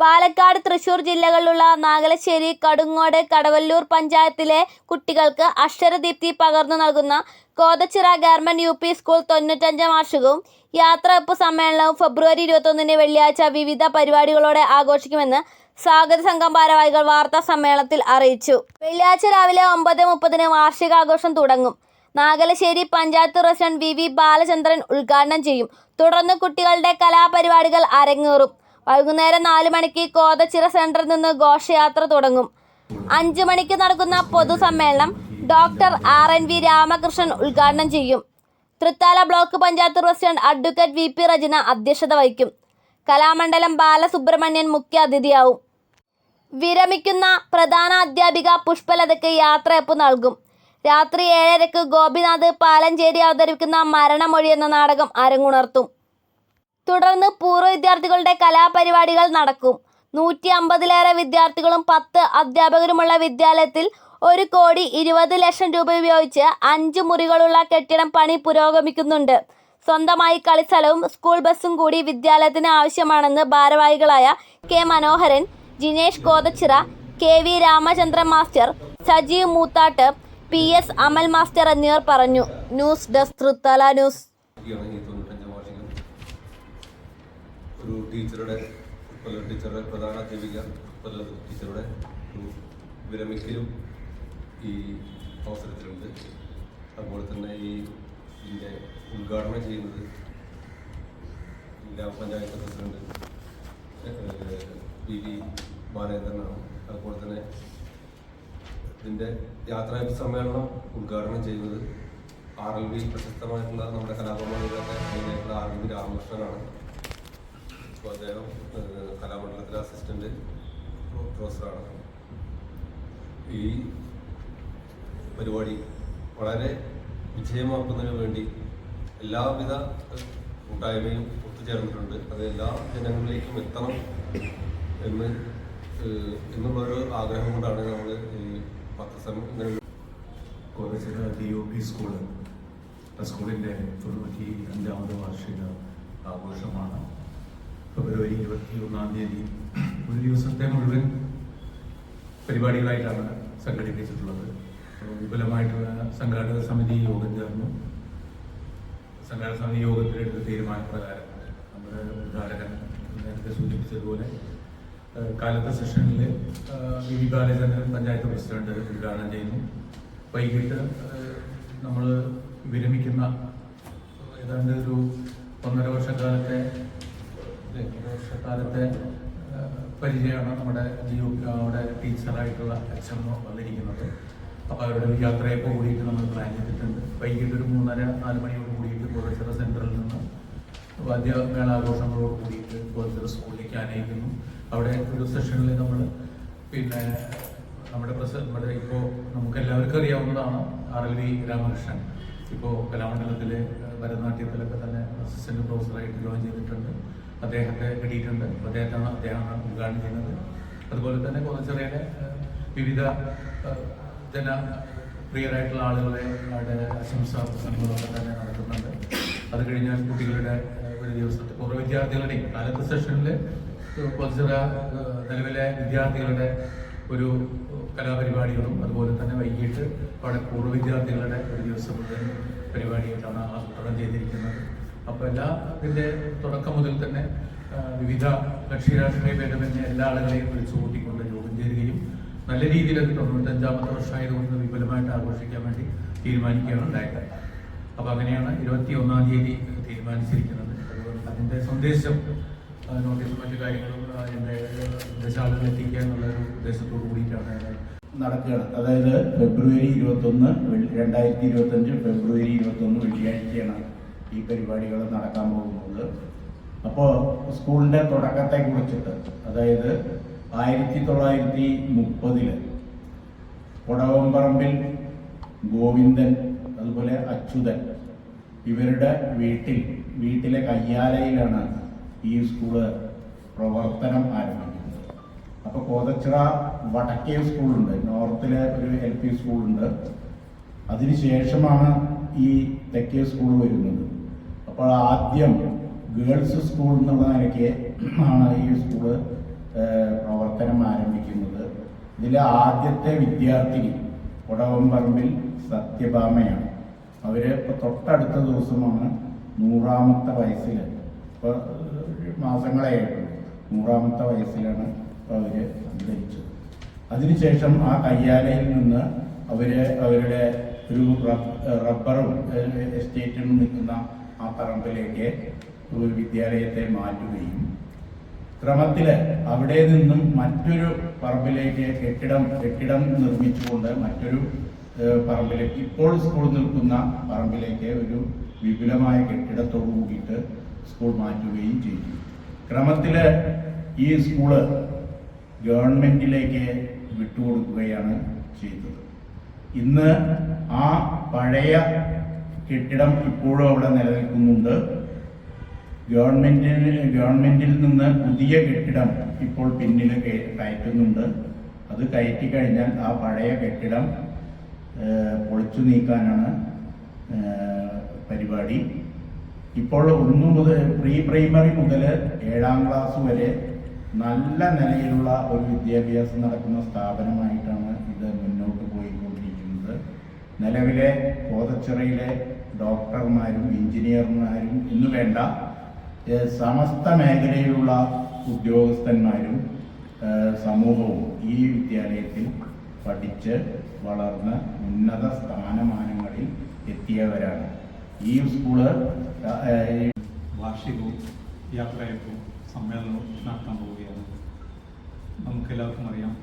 പാലക്കാട് തൃശൂർ ജില്ലകളിലുള്ള നാഗലശ്ശേരി കടുങ്ങോട് കടവല്ലൂർ പഞ്ചായത്തിലെ കുട്ടികൾക്ക് അക്ഷരദീപ്തി പകർന്നു നൽകുന്ന Kothachira government U P school തൊണ്ണൂറ്റഞ്ചാം വാർഷികവും യാത്രയപ്പ് സമ്മേളനവും ഫെബ്രുവരി ഇരുപത്തൊന്നിന് വെള്ളിയാഴ്ച വിവിധ പരിപാടികളോടെ ആഘോഷിക്കുമെന്ന് സ്വാഗത സംഘം ഭാരവാഹികൾ വാർത്താ സമ്മേളനത്തിൽ അറിയിച്ചു. വെള്ളിയാഴ്ച രാവിലെ ഒമ്പത് മുപ്പതിന് വാർഷികാഘോഷം തുടങ്ങും. Nagalassery panchayat president V V Balachandran ഉദ്ഘാടനം ചെയ്യും. തുടർന്ന് കുട്ടികളുടെ കലാപരിപാടികൾ അരങ്ങേറും. വൈകുന്നേരം നാല് മണിക്ക് കോതച്ചിറ സെന്ററിൽ നിന്ന് ഘോഷയാത്ര തുടങ്ങും. അഞ്ചു മണിക്ക് നടക്കുന്ന പൊതുസമ്മേളനം doctor R N V Ramakrishnan ഉദ്ഘാടനം ചെയ്യും. Thrithala block panchayat president advocate V P Rejina അധ്യക്ഷത വഹിക്കും. കലാമണ്ഡലം ബാലസുബ്രഹ്മണ്യൻ മുഖ്യ അതിഥിയാവും. വിരമിക്കുന്ന പ്രധാന അധ്യാപിക പുഷ്പലതയ്ക്ക് യാത്രയപ്പ് നൽകും. രാത്രി ഏഴരയ്ക്ക് ഗോപിനാഥ് പാലഞ്ചേരി അവതരിപ്പിക്കുന്ന മരണമൊഴി എന്ന നാടകം അരങ്ങുണർത്തും. തുടർന്ന് പൂർവ വിദ്യാർത്ഥികളുടെ കലാപരിപാടികൾ നടക്കും. നൂറ്റി അമ്പതിലേറെ വിദ്യാർത്ഥികളും പത്ത് അധ്യാപകരുമുള്ള വിദ്യാലയത്തിൽ ഒരു കോടി ഇരുപത് ലക്ഷം രൂപ ഉപയോഗിച്ച് അഞ്ച് മുറികളുള്ള കെട്ടിടം പണി പുരോഗമിക്കുന്നുണ്ട്. സ്വന്തമായി കളിസ്ഥലവും സ്കൂൾ ബസ്സും കൂടി വിദ്യാലയത്തിന് ആവശ്യമാണെന്ന് ഭാരവാഹികളായ K Manoharan Jinesh Kothachira K V Ramachandran master Sajeev Moothatt P S Amal master എന്നിവർ പറഞ്ഞു. News desk Thrithala news. ഒരു ടീച്ചറുടെ കൊല്ലം ടീച്ചറുടെ പ്രധാന അധ്യാപിക കൊല്ലം ടീച്ചറുടെ ഒരു വിരമിക്കലും ഈ അവസരത്തിലുണ്ട്. അതുപോലെ തന്നെ ഈ ഇതിന്റെ ഉദ്ഘാടനം ചെയ്യുന്നത് ഗ്രാമപഞ്ചായത്ത് പ്രസിഡന്റ് പി വി ബാലേന്ദ്രനാണ്. അതുപോലെ തന്നെ ഇതിന്റെ യാത്രാ സമ്മേളനം ഉദ്ഘാടനം ചെയ്യുന്നത് ആർ എൽ വി പ്രശസ്തമായിട്ടുള്ള നമ്മുടെ കലാപമണ്ഡലത്തിലെ അതിനായിട്ടുള്ള ആർ എൽ വി രാമകൃഷ്ണനാണ്. അപ്പോൾ അദ്ദേഹം കലാമണ്ഡലത്തിലെ അസിസ്റ്റന്റ് പ്രൊഫസറാണ്. ഈ പരിപാടി വളരെ വിജയമാക്കുന്നതിന് വേണ്ടി എല്ലാവിധ കൂട്ടായ്മയും ഒത്തുചേർന്നിട്ടുണ്ട്. അത് എല്ലാ ജനങ്ങളിലേക്കും എത്തണം എന്ന് എന്നുള്ളൊരു ആഗ്രഹം കൊണ്ടാണ് നമ്മൾ ഈ പത്രസം ഇങ്ങനെ Kothachira D O P school. സ്കൂളിന്റെ തൊണ്ണൂറ്റി അഞ്ചാമത് വാർഷിക ആഘോഷമാണ്. ഫെബ്രുവരി ഇരുപത്തി ഒന്നാം തീയതി ഒരു ദിവസത്തെ മുഴുവൻ പരിപാടികളായിട്ടാണ് സംഘടിപ്പിച്ചിട്ടുള്ളത്. വിപുലമായിട്ടുള്ള സംഘാടക സമിതി യോഗം ചേർന്നു. സംഘാടക സമിതി യോഗത്തിലെടുത്ത തീരുമാനപ്രകാരം നമ്മുടെ ഉദ്ഘാടകൻ നേരത്തെ സൂചിപ്പിച്ചതുപോലെ കാലത്തെ സെഷനിൽ V. V. Balachandran panchayat president ഉദ്ഘാടനം ചെയ്യുന്നു. വൈകിട്ട് നമ്മൾ വിരമിക്കുന്ന ഏതാണ്ട് ഒരു ഒന്നര വർഷക്കാലത്തെ വർഷക്കാലത്തെ പരിചയമാണ് നമ്മുടെ ജിയോ അവിടെ ടീച്ചറായിട്ടുള്ള അച്ഛൻ വന്നിരിക്കുന്നത്. അപ്പോൾ അവരുടെ ഒരു യാത്രയൊക്കെ കൂടിയിട്ട് നമ്മൾ പ്ലാൻ ചെയ്തിട്ടുണ്ട്. വൈകിട്ട് ഒരു മൂന്നര നാല് മണിയോട് കൂടിയിട്ട് കോഴിച്ചിറ സെന്ററിൽ നിന്ന് വാദ്യമേളാഘോഷങ്ങളോട് കൂടിയിട്ട് കോഴിച്ചിറ സ്കൂളിലേക്ക് ആനയിക്കുന്നു. അവിടെ ഒരു സെഷനിൽ നമ്മൾ പിന്നെ നമ്മുടെ പ്രസ നമ്മുടെ ഇപ്പോൾ നമുക്ക് എല്ലാവർക്കും അറിയാവുന്നതാണ് ആർ എൽ വി രാമകൃഷ്ണൻ. ഇപ്പോൾ കലാമണ്ഡലത്തിലെ ഭരതനാട്യത്തിലൊക്കെ തന്നെ അസിസ്റ്റന്റ് പ്രൊഫസറായിട്ട് ജോയിൻ ചെയ്തിട്ടുണ്ട്. അദ്ദേഹത്തെ കിട്ടിയിട്ടുണ്ട്. അദ്ദേഹത്താണ് അദ്ദേഹമാണ് ഉദ്ഘാടനം ചെയ്യുന്നത്. അതുപോലെ തന്നെ കോതച്ചിറയിലെ വിവിധ ജന പ്രിയരായിട്ടുള്ള ആളുകളെ അവരുടെ ആശംസാ പ്രസംഗങ്ങളൊക്കെ തന്നെ നടക്കുന്നുണ്ട് അത് കഴിഞ്ഞാൽ കുട്ടികളുടെ ഒരു ദിവസത്തെ പൂർവ വിദ്യാർത്ഥികളുടെയും കാലത്ത് സെഷനിൽ കോതച്ചിറ നിലവിലെ വിദ്യാർത്ഥികളുടെ ഒരു കലാപരിപാടികളും അതുപോലെ തന്നെ വൈകിട്ട് അവിടെ പൂർവ വിദ്യാർത്ഥികളുടെ ഒരു ദിവസം മുഴുവൻ പരിപാടിയായിട്ടാണ് ആസൂത്രണം ചെയ്തിരിക്കുന്നത്. അപ്പോൾ എല്ലാ ഇതിന്റെ തുടക്കം മുതൽ തന്നെ വിവിധ കക്ഷി രാഷ്ട്രീയ ഭേദമന്യേ എല്ലാ ആളുകളെയും വിളിച്ചു കൂട്ടിക്കൊണ്ട് യോഗം ചേരുകയും നല്ല രീതിയിൽ അത് തൊണ്ണൂറ്റഞ്ചാമത്തെ വർഷമായതുകൊണ്ട് വിപുലമായിട്ട് ആഘോഷിക്കാൻ വേണ്ടി തീരുമാനിക്കുകയാണ് ഉണ്ടായത്. അപ്പോൾ അങ്ങനെയാണ് ഇരുപത്തി ഒന്നാം തീയതി തീരുമാനിച്ചിരിക്കുന്നത്. അതിന്റെ സന്ദേശം നോട്ടീസും മറ്റു കാര്യങ്ങളും അതിന്റെ ദേശാളുകൾ എത്തിക്കുക എന്നുള്ള ഒരു ഉദ്ദേശത്തോടു കൂടിയിട്ടാണ് നടക്കുകയാണ്. അതായത് ഫെബ്രുവരി ഇരുപത്തൊന്ന് രണ്ടായിരത്തി ഇരുപത്തഞ്ച് ഫെബ്രുവരി ഇരുപത്തൊന്ന് വെള്ളിയാഴ്ചയാണ്. ഈ പരിപാടികൾ നടക്കാൻ പോകുന്നത്. അപ്പോൾ സ്കൂളിന്റെ തുടക്കത്തെ കുറിച്ചിട്ട് അതായത് ആയിരത്തി തൊള്ളായിരത്തി മുപ്പതിൽ കൊടവമ്പറമ്പിൽ ഗോവിന്ദൻ അതുപോലെ അച്യുതൻ ഇവരുടെ വീട്ടിൽ വീട്ടിലെ കയ്യാലയിലാണ് ഈ സ്കൂൾ പ്രവർത്തനം ആരംഭിക്കുന്നത്. അപ്പോൾ കോതച്ചിറ വടക്കേ സ്കൂളുണ്ട് നോർത്തിലെ ഒരു എൽ പി സ്കൂളുണ്ട്. അതിനുശേഷമാണ് ഈ തെക്കേ സ്കൂൾ വരുന്നത്. അപ്പോൾ ആദ്യം ഗേൾസ് സ്കൂൾ എന്നുള്ള നിലയ്ക്ക് ആണ് ഈ സ്കൂൾ പ്രവർത്തനം ആരംഭിക്കുന്നത്. ഇതിലെ ആദ്യത്തെ വിദ്യാർത്ഥിനി കുടവമ്പറമ്പിൽ സത്യഭാമയാണ്. അവർ ഇപ്പൊ തൊട്ടടുത്ത ദിവസമാണ് നൂറാമത്തെ വയസ്സിൽ ഇപ്പൊ മാസങ്ങളെ ആയിട്ടുള്ളൂ നൂറാമത്തെ വയസ്സിലാണ് അവർ അന്തരിച്ചത്. അതിനുശേഷം ആ കയ്യാലയിൽ നിന്ന് അവർ അവരുടെ ഒരു റബ്- റബ്ബറും എസ്റ്റേറ്റിൽ എസ്റ്റേറ്റും നിൽക്കുന്ന ആ പറമ്പിലേക്ക് ഒരു വിദ്യാലയത്തെ മാറ്റുകയും ക്രമത്തിൽ അവിടെ നിന്നും മറ്റൊരു പറമ്പിലേക്ക് കെട്ടിടം കെട്ടിടം നിർമ്മിച്ചുകൊണ്ട് മറ്റൊരു പറമ്പിലേക്ക് ഇപ്പോൾ സ്കൂൾ നിൽക്കുന്ന പറമ്പിലേക്ക് ഒരു വിപുലമായ കെട്ടിടത്തോടു കൂടിയിട്ട് സ്കൂൾ മാറ്റുകയും ചെയ്തു. ക്രമത്തിൽ ഈ സ്കൂൾ ഗവൺമെന്റിലേക്ക് വിട്ടുകൊടുക്കുകയാണ് ചെയ്തത്. ഇന്ന് ആ പഴയ കെട്ടിടം ഇപ്പോഴും അവിടെ നിലനിൽക്കുന്നുണ്ട്. ഗവൺമെന്റിന് ഗവൺമെന്റിൽ നിന്ന് പുതിയ കെട്ടിടം ഇപ്പോൾ പിന്നിൽ കയറ്റുന്നുണ്ട്. അത് കയറ്റി കഴിഞ്ഞാൽ ആ പഴയ കെട്ടിടം പൊളിച്ചു നീക്കാനാണ് പരിപാടി. ഇപ്പോൾ ഒന്നു മുതൽ പ്രീ പ്രൈമറി മുതൽ ഏഴാം ക്ലാസ് വരെ നല്ല നിലയിലുള്ള ഒരു വിദ്യാഭ്യാസം നടക്കുന്ന സ്ഥാപനമായിട്ടാണ് ഇത് മുന്നോട്ട് പോയിക്കൊണ്ടിരിക്കുന്നത്. നിലവിലെ കോതച്ചിറയിലെ ഡോക്ടർമാരും എഞ്ചിനീയർമാരും എന്ന് വേണ്ട സമസ്ത മേഖലയിലുള്ള ഉദ്യോഗസ്ഥന്മാരും സമൂഹവും ഈ വിദ്യാലയത്തിൽ പഠിച്ച് വളർന്ന് ഉന്നത സ്ഥാനമാനങ്ങളിൽ എത്തിയവരാണ്. ഈ സ്കൂൾ വാർഷികവും യാത്രയപ്പും സമ്മേളനവും നടത്താൻ പോവുകയാണ്. നമുക്കെല്ലാവർക്കും അറിയാം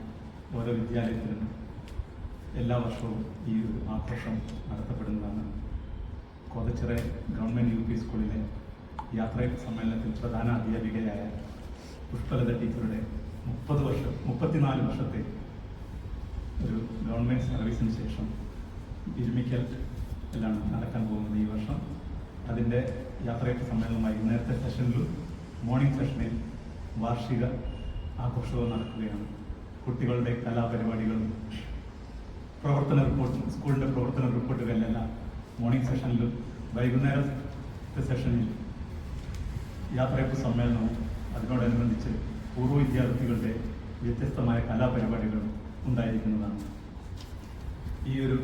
ഓരോ വിദ്യാലയത്തിലും എല്ലാ വർഷവും ഈ ഒരു ആഘോഷം നടത്തപ്പെടുന്നതാണ്. കോതച്ചിറ ഗവൺമെന്റ് യു പി സ്കൂളിലെ യാത്രാ സമ്മേളനത്തിൽ പ്രധാന അധ്യാപികയായ പുഷ്പലത ടീച്ചറുടെ മുപ്പത് വർഷം മുപ്പത്തിനാല് വർഷത്തെ ഒരു ഗവൺമെന്റ് സർവീസിന് ശേഷം വിരമിക്കൽ എല്ലാം നടക്കാൻ പോകുന്നത് ഈ വർഷം. അതിന്റെ യാത്രയപ്പ് സമ്മേളനമായി നേരത്തെ സെഷനിലും മോർണിംഗ് സെഷനിൽ വാർഷിക ആഘോഷവും നടക്കുകയാണ്. കുട്ടികളുടെ കലാപരിപാടികളും പ്രവർത്തന റിപ്പോർട്ടും സ്കൂളിന്റെ പ്രവർത്തന സെഷനിലും വൈകുന്നേരത്തെ സെഷനിൽ യാത്രയപ്പ് സമ്മേളനവും അതിനോടനുബന്ധിച്ച് പൂർവ വിദ്യാർത്ഥികളുടെ വ്യത്യസ്തമായ കലാപരിപാടികളും ഉണ്ടായിരിക്കുന്നതാണ്. ഈ ഒരു